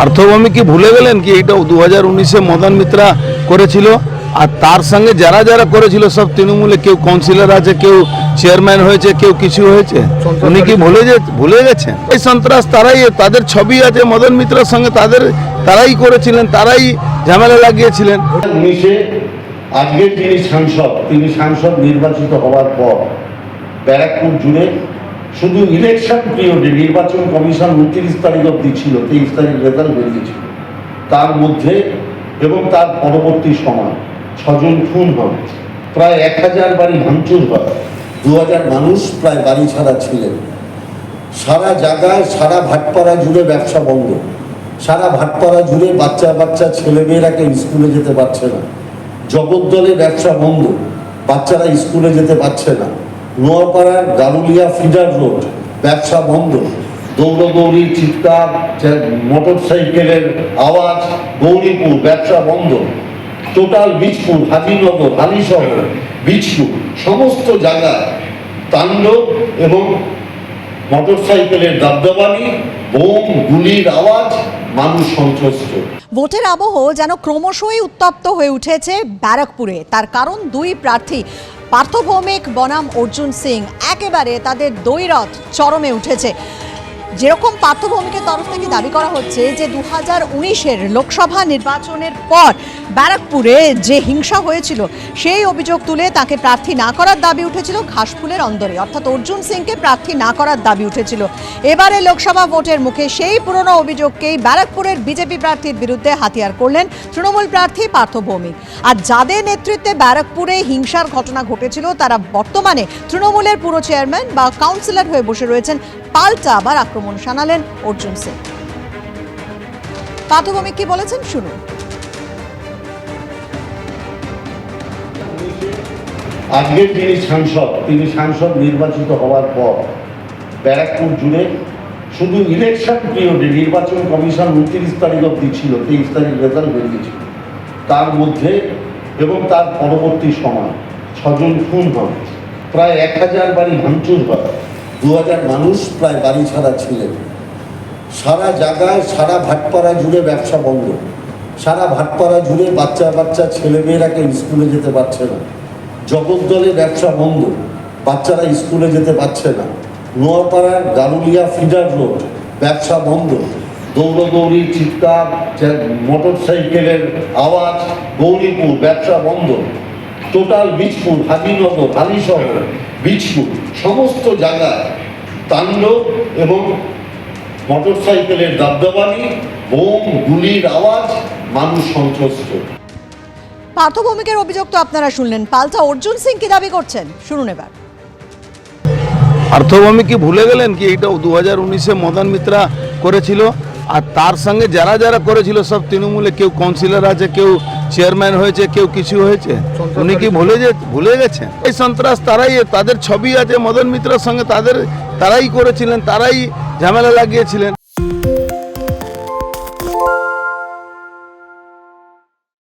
পার্থভূমি কি ভুলে গেলেন কি? এইটা দু হাজার উনিশে মদন মিত্রা করেছিল। আর তার সঙ্গে যারা যারা করেছিল সব তৃণমূলে কেউ কাউন্সিলর আছে কেউ চেয়ারম্যান হয়েছে কেউ কিছু হয়েছে। উনি কি ভুলে যে ভুলে গেছেন? এই সন্ত্রাস তারাই তাদের ছবি আছে মদন মিত্রার সঙ্গে তাদের তারাই করেছিলেন তারাই ঝামেলা লাগিয়েছিলেন। উনিশে আজকে তিনি সাংসদ তিনি সাংসদ নির্বাচিত হওয়ার পর ব্যারাকপুর জুড়ে শুধু ইলেকশন পিরিয়ডে নির্বাচন কমিশন উনত্রিশ তারিখ অব্দি ছিল, তেইশ তারিখ রেজাল্ট বেরিয়েছিল। তার মধ্যে এবং তার পরবর্তী সময় ছজন খুন হন প্রায় এক হাজার বাড়ি ভাঙচুর হয়। দু হাজার মানুষ প্রায় বাড়ি ছাড়া ছিলেন। সারা জায়গায়, সারা ভাটপাড়া জুড়ে ব্যবসা বন্ধ। সারা ভাটপাড়া জুড়ে বাচ্চা বাচ্চা ছেলেমেয়েরাকে স্কুলে যেতে পারছে না। জগদ্দলে ব্যবসা বন্ধ। বাচ্চারা স্কুলে যেতে পারছে না। নোয়াপাড়ার গারুলিয়া ফিডার রোড, ব্যবসা বন্ধ। দৌড়দৌড়ি চিৎকার মোটর সাইকেলের আওয়াজ, গৌরীপুর, ব্যবসা বন্ধ। টোটাল বীজপুর হাজিনগর হালিশহর বীজপুর সমস্ত জায়গায় তাণ্ডব এবং মোটরসাইকেলের দাবদাবানি, বোম, গুলির আওয়াজ, মানুষ সন্ত্রস্ত। ভোটের আবহ যেন ক্রমশই উত্তপ্ত হয়ে উঠেছে ব্যারাকপুরে। তার কারণ দুই প্রার্থী। পার্থ ভৌমিক বনাম অর্জুন সিং। একেবারে তাদের দৈরথ চরমে উঠেছে। যেরকম পার্থ ভৌমিকের তরফ থেকে দাবি করা হচ্ছে যে দু হাজার উনিশের লোকসভা নির্বাচনের পর ব্যারাকপুরে যে হিংসা হয়েছিল, সেই অভিযোগ তুলে তাকে প্রার্থী না করার দাবি উঠেছিল ঘাসফুলের অন্দরে। অর্থাৎ অর্জুন সিংকে প্রার্থী না করার দাবি উঠেছিল। এবারে লোকসভা ভোটের মুখে সেই পুরনো অভিযোগকেই ব্যারাকপুরের বিজেপি প্রার্থীর বিরুদ্ধে হাতিয়ার করলেন তৃণমূল প্রার্থী পার্থ ভৌমিক। আর যাদের নেতৃত্বে ব্যারাকপুরে হিংসার ঘটনা ঘটেছিল, তারা বর্তমানে তৃণমূলের পুরো চেয়ারম্যান বা কাউন্সিলর হয়ে বসে রয়েছেন। পাল্টা আবার আক্রমণ শানালেন অর্জুন সিং পার্থ ভৌমিক কি বলেছেন? শুনুন। আজকে তিনি সাংসদ তিনি সাংসদ নির্বাচিত হওয়ার পর ব্যারাকপুর জুড়ে শুধু ইলেকশন পিরিয়ডে নির্বাচন কমিশন উনত্রিশ তারিখ অব্দি ছিল, তেইশ তারিখ রেজাল্ট বেরিয়েছিল। তার মধ্যে এবং তার পরবর্তী সময় ছজন খুন হবে প্রায় এক হাজার বাড়ি ভাঙচুর হয়। দু হাজার মানুষ প্রায় বাড়ি ছাড়া ছিলেন। সারা জায়গায়, সারা ভাটপাড়া জুড়ে ব্যবসা বন্ধ। সারা ভাটপাড়া জুড়ে বাচ্চা বাচ্চা ছেলেমেয়েরাকে স্কুলে যেতে পারছে না। জগদ্দলে ব্যবসা বন্ধ। বাচ্চারা স্কুলে যেতে পারছে না। নোয়াপাড়ার গারুলিয়া ফিডার রোড, ব্যবসা বন্ধ। দৌড়দৌড়ি চিৎকার মোটর সাইকেলের আওয়াজ, গৌরীপুর, ব্যবসা বন্ধ। টোটাল বীজপুর হাজিনগর হালিশহর বীজপুর সমস্ত জায়গায় তাণ্ডব এবং মোটরসাইকেলের দাবদাবানি বোম গুলির আওয়াজ মানুষ সন্ত্রস্ত। পার্থ ভৌমিকের অভিযোগ তো আপনারা শুনলেন। পাল্টা অর্জুন সিং কি দাবি করছেন? শুনুন এবার। পার্থভূমি কি ভুলে গেলেন কি এইটা দু হাজার উনিশে মদন মিত্রা করেছিল? আর তার সঙ্গে যারা যারা করেছিল, সব তৃণমূলে কেউ কাউন্সিলর আছে, কেউ চেয়ারম্যান হয়েছে, কেউ কিছু হয়েছে। উনি কি ভুলে যে, ভুলে গেছেন? এই সন্ত্রাস তারাই, তাদের ছবি আছে, মদন মিত্রের সঙ্গে তাদের, তারাই করেছিলেন, তারাই ঝামেলা লাগিয়েছিলেন।